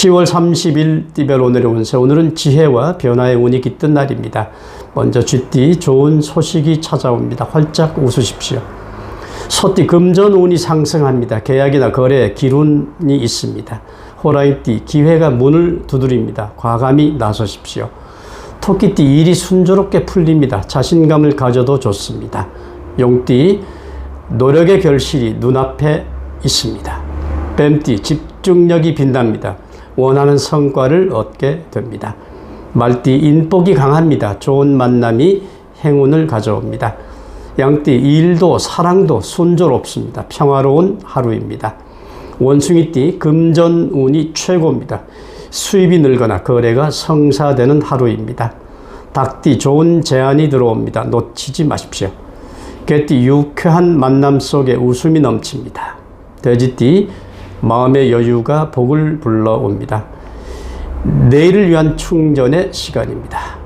10월 30일 띠별 오늘의 운세 오늘은 지혜와 변화의 운이 깃든 날입니다. 먼저 쥐띠 좋은 소식이 찾아옵니다. 활짝 웃으십시오. 소띠 금전 운이 상승합니다. 계약이나 거래에 기운이 있습니다. 호랑이띠 기회가 문을 두드립니다. 과감히 나서십시오. 토끼띠 일이 순조롭게 풀립니다. 자신감을 가져도 좋습니다. 용띠 노력의 결실이 눈앞에 있습니다. 뱀띠 집중력이 빛납니다. 원하는 성과를 얻게 됩니다. 말띠 인복이 강합니다. 좋은 만남이 행운을 가져옵니다. 양띠 일도 사랑도 순조롭습니다. 평화로운 하루입니다. 원숭이띠 금전운이 최고입니다. 수입이 늘거나 거래가 성사되는 하루입니다. 닭띠 좋은 제안이 들어옵니다. 놓치지 마십시오. 개띠 유쾌한 만남 속에 웃음이 넘칩니다. 돼지띠 마음의 여유가 복을 불러옵니다. 내일을 위한 충전의 시간입니다.